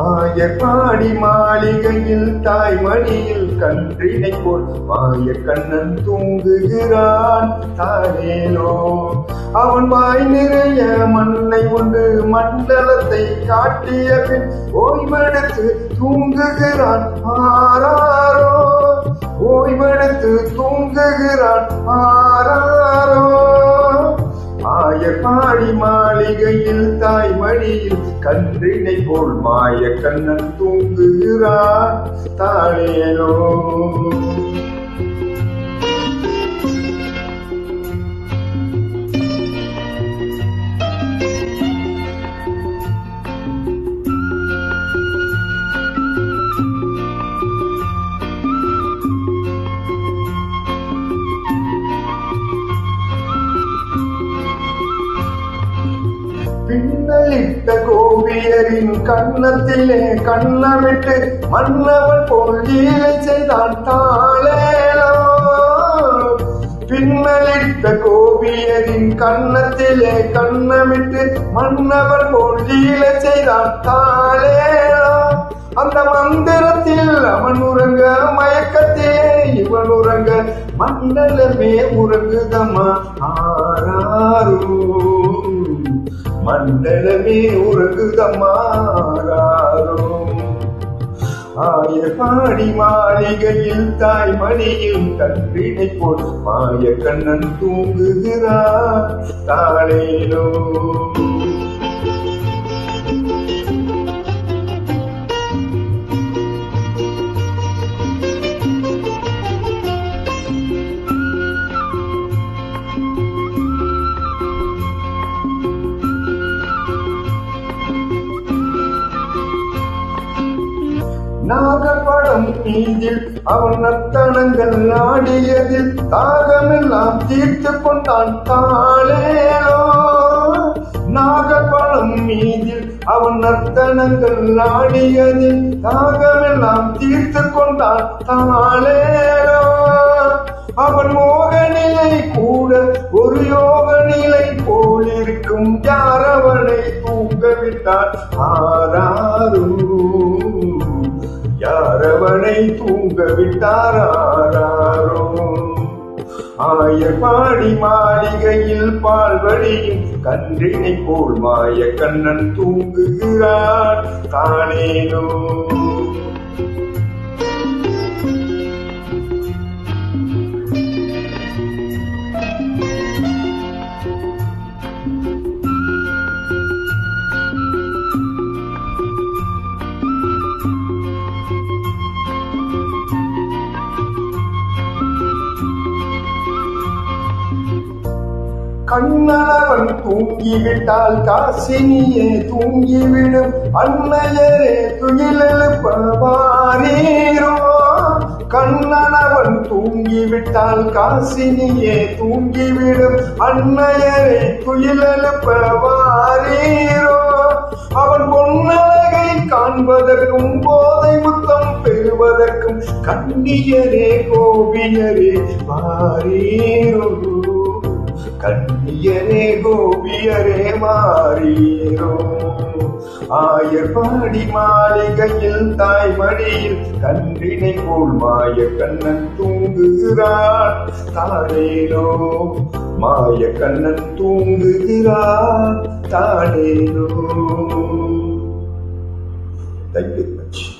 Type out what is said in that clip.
ஆயர் பாடி மாளிகையில் தாய் மடியில் கன்றினை போல் மாய கண்ணன் தூங்குகிறான் தானேலோ அவன் வாய் நிறைய மண்ணை கொண்டு மண்டலத்தை காட்டிய பின் ஓய்வெடுத்து தூங்குகிறான் ஆராரோ? ஓய்வெடுத்து தூங்குகிறான் ஆராரோ? ஆயர் பாடி மாளிகையில் தாய்மணியில் கன்றினை போல் மாய கண்ணன் தூங்குகிறார் தாளேனோ பின்னலிட்ட கோபியரின் கன்னத்திலே கண்ணமிட்டு மன்னவன் போல் லீலை செய்தான் தாளேலோ. பின்னலிட்ட கோபியரின் கன்னத்திலே கண்ணமிட்டு மன்னவர் போல் லீலை செய்தான் தாளேலோ. அந்த மந்திரத்தில் அவன் உறங்க மயக்கத்திலே இவன் உறங்க மண்டலமே உறங்குதம்மா. ஆராரோ. மண்டலமே உறங்குதம்மாறாரோ ஆய பாடி மாளிகையில் தாய் மணியில் கன்றினை போல் மாய கண்ணன் தூங்குகிறார் தாளேலோ. நாகப்படம் மீதில் அவன் நத்தனங்கள் ஆடியதில் தாகமெல்லாம் தீர்த்து கொண்டான் தாளேலோ நாகப்படம் மீதில் அவன் நர்த்தனங்கள் ஆடியதில் தாகமெல்லாம் தீர்த்து கொண்டான் தாளேலோ அவன் மோக நிலை கூட ஒரு யோக நிலை போலிருக்கும் யாரவனை தூங்க விட்டான்? ஆறாரோ அவனை தூங்க விட்டாரோ ஆயர் பாடி மாளிகையில் பால்வழியும் கன்றினை போல் மாய கண்ணன் தூங்குகிறான் தானேனோ. கண்ணனவன் தூங்கிவிட்டால் காசினியே தூங்கிவிடும். அன்னையரே துயிலெழுப்பவாரீரோ கண்ணனவன் தூங்கிவிட்டால் காசினியே தூங்கிவிடும். அன்னையரை துயிலெழுப்பவாரீரோ அவன் பொன்னழகை காண்பதற்கும் போதை முத்தம் பெறுவதற்கும் கண்ணியரே கோபியரே வாரீரோ. கண்ணியரே கோபியரே மாறீரோ. ஆயர் பாடி மாளிகையில் தாய் மடியில் கன்றினை போல் மாய கண்ணன் தூங்குகிறான். தானேனோ மாய கண்ணன் தூங்குகிறான். தானேனோ. Thank you much